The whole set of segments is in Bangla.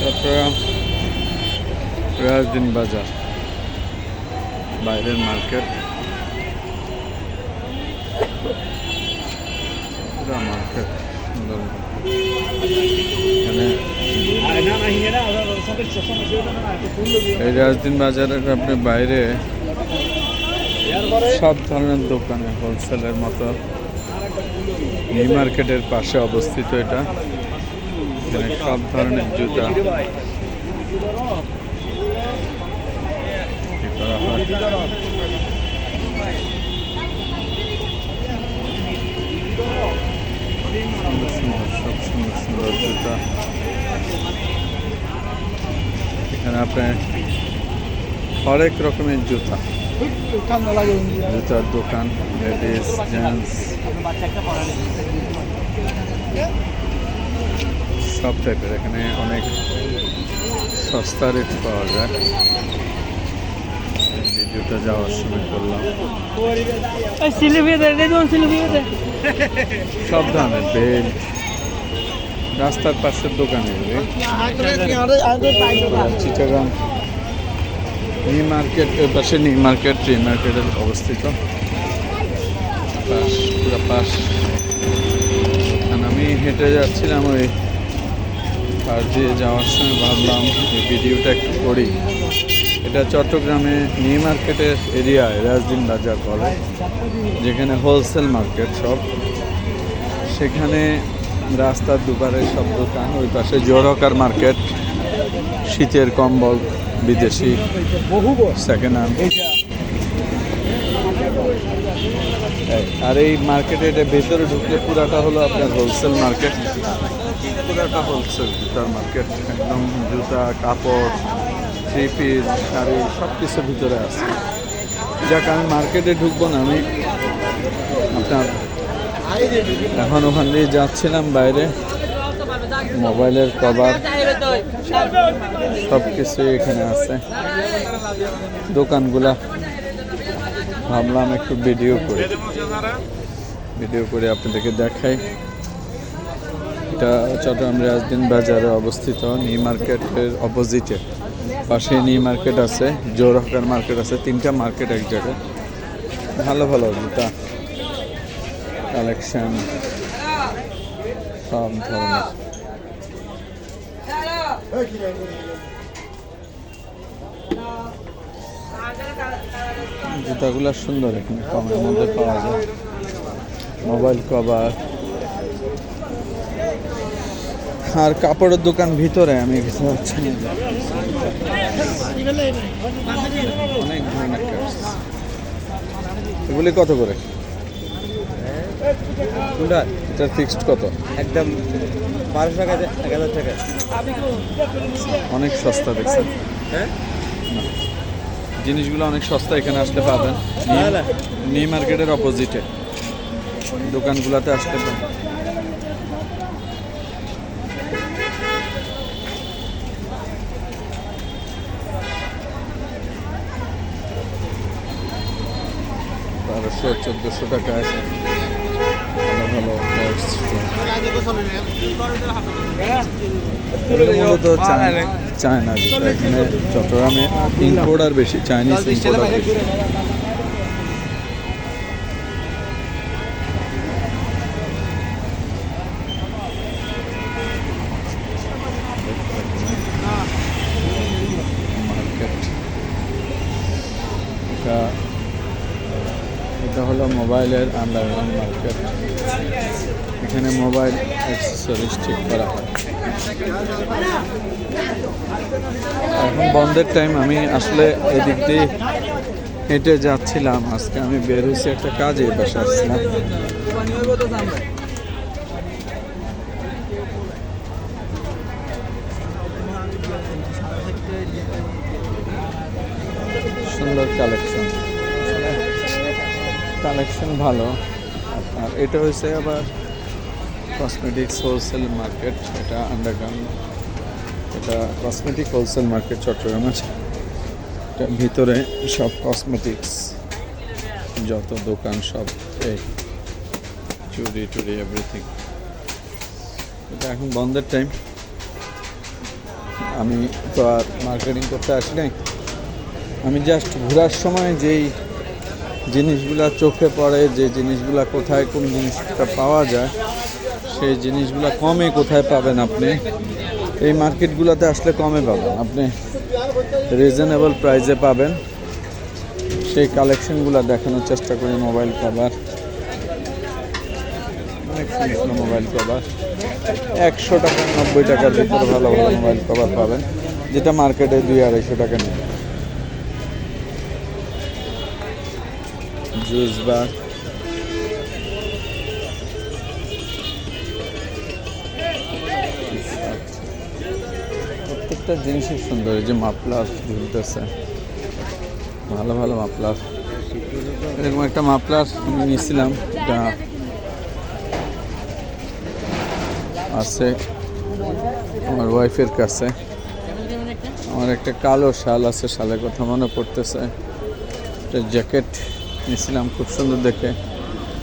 চট্টগ্রাম রাজদিন বাজার, বাইরের মার্কেট। পুরো মার্কেট, সুন্দর। এই রাজদিন বাজারের আপনি বাইরে সব ধরনের দোকানে হোলসেলের মতো নিউ মার্কেটের পাশে অবস্থিত এটা। এখানে সব ধরনের জুতা কি করা হয় সুন্দর সুন্দর সব সুন্দর সুন্দর জুতা এখানে আপনার হরেক রকমের জুতা ঠান্ডা লাগে জুতার দোকান লেডিস জেন্টস সব টাইপের এখানে অনেক সস্তা রেট পাওয়া যায়। ভিডিওটা যাওয়ার সময় করলাম। সব ধরনের বেল্ট রাস্তার পাশের দোকান চিটাগাং নিউ মার্কেট এর পাশে নিউ মার্কেট ট্রি মার্কেটের অবস্থিত। পাশ পুরো পাশ। আমি হেঁটে যাচ্ছিলাম ওই পাশ দিয়ে যাওয়ার সময় ভাবলাম এই ভিডিওটা একটু করি। এটা চট্টগ্রামে নিউ মার্কেটের এরিয়ায় রাজদিন বাজার বলে, যেখানে হোলসেল মার্কেট সব সেখানে রাস্তার দুপারে সব দোকান, ওই পাশে জোরকার মার্কেট শীতের কম্বল, বিদেশি সেকেন্ড হ্যান্ড আর এই মার্কেটে এটা ভেতরে ঢুকলে পুরাটা হলো আপনার হোলসেল মার্কেট পুরাটা হোলসেল জুতার মার্কেট একদম জুতা, কাপড় থ্রি পিস শাড়ি সব কিছু ভিতরে আছে। যাক, আমি মার্কেটে ঢুকবো না, আমি আপনার এখন ওখান দিয়ে যাচ্ছিলাম বাইরে। মোবাইলের কভার সব কিছু এখানে আছে। দোকানগুলা ভাবলাম একটু ভিডিও করি। ভিডিও করে আপনাদেরকে দেখাই। এটা চট্টগ্রাম রাজদিন বাজারে অবস্থিত নি মার্কেটের অপোজিটে পাশে নি মার্কেট আছে জোরহকার মার্কেট আছে, তিনটা মার্কেট এক জায়গায়। ভালো ভালো জুতা কালেকশন সব ধরনের। জুতাগুলো সুন্দর এখানে কমের মধ্যে পাওয়া যায়। Mobile cover. আর কাপড়ের দোকান ভিতরে আমি কিছু হচ্ছে না। অনেক ধরনের এগুলি কত করে? এটা ফিক্সড কত? একদম বারোশো টাকা এক হাজার টাকা। অনেক সস্তা দেখছেন। হ্যাঁ? জিনিসগুলো অনেক সস্তা এখানে আসতে পাবেন। নিউ- মার্কেটের অপোজিটে দোকানগুলোতে আসতে পারেন। বারোশো চোদ্দোশো টাকা আছে। ভালো মূলত চায়না এখানে চট্টগ্রামে ইম্পোর্ট আর বেশি চাইনিজ ইম্পোর্ট আর বেশি। এটা হলো মোবাইলের আন্ডারগ্রাউন্ড মার্কেট এখানে মোবাইল অ্যাক্সেসরিজ ঠিক করা হয়। এখন বন্ধের টাইম আমি আসলে এদিক দিয়ে হেঁটে যাচ্ছিলাম। আজকে আমি বের হয়েছি একটা কাজে পাশে আসছিলাম সুন্দর কালেকশন কালেকশন ভালো। আর এটা হয়েছে আবার কসমেটিক্স হোলসেল মার্কেট এটা আন্ডারগ্রাউন্ড এটা কসমেটিক হোলসেল মার্কেট চট্টগ্রাম আছে। এটা ভিতরে সব কসমেটিক্স যত দোকান, সব এই চুরি টুরি এভরিথিং এটা এখন বন্ধের টাইম আমি তো আর মার্কেটিং করতে আসি নাই। আমি জাস্ট ঘোরার সময় যেই জিনিসগুলা চোখে পড়ে, যে জিনিসগুলা কোথায়, কোন জিনিসটা পাওয়া যায়, সেই জিনিসগুলা কমে কোথায় পাবেন আপনি? এই মার্কেটগুলোতে আসলে কমে পাবেন। আপনি রিজনেবল প্রাইসে পাবেন। সেই কালেকশনগুলো দেখানোর চেষ্টা করি মোবাইল কভার মোবাইল কভার একশো টাকা, নব্বই টাকার ভিতরে ভালো ভালো মোবাইল কভার পাবেন। যেটা মার্কেটে দুই আড়াইশো টাকা নেই জুস বার প্রত্যেকটা জিনিসই সুন্দর যে মাপলার ঝুলতেছে ভালো ভালো মাপলার এরকম একটা মাপলার আমি নিয়েছিলাম, এটা আছে আমার ওয়াইফের কাছে। আমার একটা কালো শাল আছে, শালের কথা মনে পড়তেছে। একটা জ্যাকেট। নিয়েছিলাম খুব সুন্দর দেখে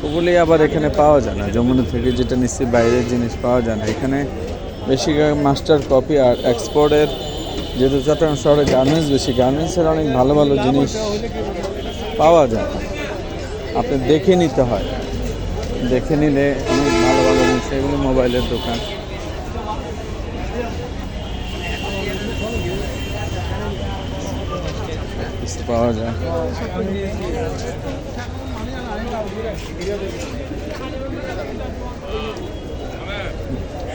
ওগুলি আবার এখানে পাওয়া যায় না। যমুনা থেকে যেটা নিচ্ছি, বাইরের জিনিস পাওয়া যায় না। এখানে বেশি মাস্টার কপি আর এক্সপোর্টের যেহেতু চট্টগ্রাম শহরে গার্মেন্টস বেশি গার্মেন্টসের অনেক ভালো ভালো জিনিস পাওয়া যায়। আপনি দেখে নিতে হয়। দেখে নিলে অনেক ভালো ভালো জিনিস। এগুলো মোবাইলের দোকান। কিছু পাওয়া যায়।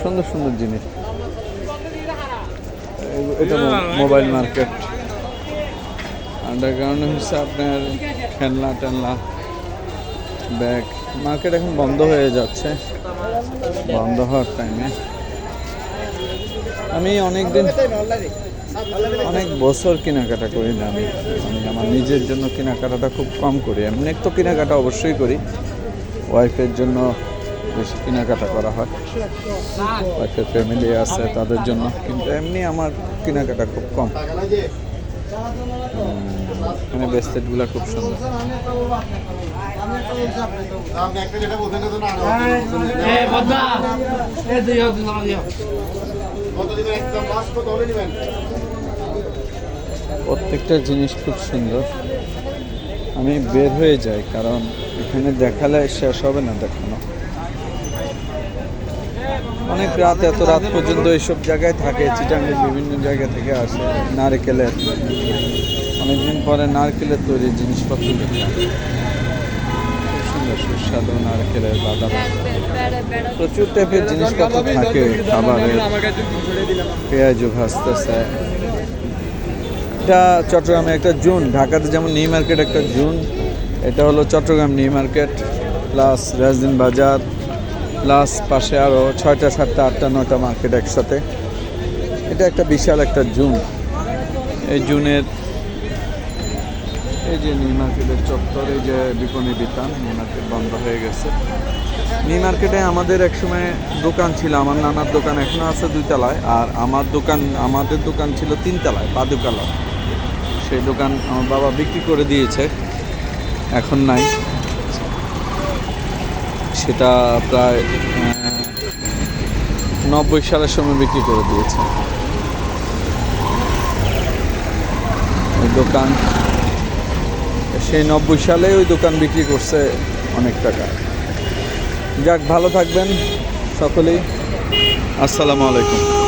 সুন্দর সুন্দর জিনিস। এটা মোবাইল মার্কেট। আন্ডারগ্রাউন্ড হচ্ছে আপনার খেলনা টেলনা, ব্যাগ। মার্কেট এখন বন্ধ হয়ে যাচ্ছে। বন্ধ হওয়ার টাইমে আমি অনেক দিন অনেক বছর কেনাকাটা করি না আমি। আমি আমার নিজের জন্য কেনাকাটাটা খুব কম করি। এমনি তো কেনাকাটা অবশ্যই করি। ওয়াইফের জন্য বেশি কেনাকাটা করা হয়। ওয়াইফের ফ্যামিলি আছে তাদের জন্য। কিন্তু এমনি আমার কেনাকাটা খুব কম। এখানে বেস্টেটগুলো খুব সুন্দর। এ বদা এ দিও দিও দিও প্রত্যেকটা জিনিস খুব সুন্দর। আমি বের হয়ে যাই, কারণ এখানে দেখালে শেষ হবে না দেখানো। অনেক রাত, এত রাত পর্যন্ত এইসব জায়গায় থাকে চিটাঙ্গের বিভিন্ন জায়গা থেকে আসে নারকেলের। অনেকদিন পরে নারকেলের তৈরি জিনিসপত্র দেখলাম। সুন্দর, সুস্বাদু নারকেলের বাদাম। প্রচুর টাইপের জিনিসপত্র থাকে, খাবারের। পেঁয়াজও ভাজতেছে। এটা চট্টগ্রামে একটা জুন, ঢাকাতে যেমন নিউ মার্কেট একটা জুন, এটা হলো চট্টগ্রাম নিউ মার্কেট প্লাস রাজদিন বাজার প্লাস পাশে আরও ছয়টা, সাতটা, আটটা, নয়টা মার্কেট একসাথে। এটা একটা বিশাল একটা জুন। এই জুনের, এই যে নিউ মার্কেটের চত্বর, এই যে বিপণী বিতান, নিউ মার্কেট বন্ধ হয়ে গেছে। নিউ মার্কেটে আমাদের একসময় দোকান ছিল, আমার নানার দোকান এখনও আছে দুইতলায়, আর আমার দোকান, আমাদের দোকান ছিল তিনতলায় পাদুকালা সেই দোকান আমার বাবা বিক্রি করে দিয়েছে। এখন নাই। সেটা প্রায় নব্বই সালের সময় বিক্রি করে দিয়েছে। ওই দোকান, সেই নব্বই সালে ওই দোকান বিক্রি করছে অনেক টাকা। যাক, ভালো থাকবেন সকলেই। আসসালামু আলাইকুম।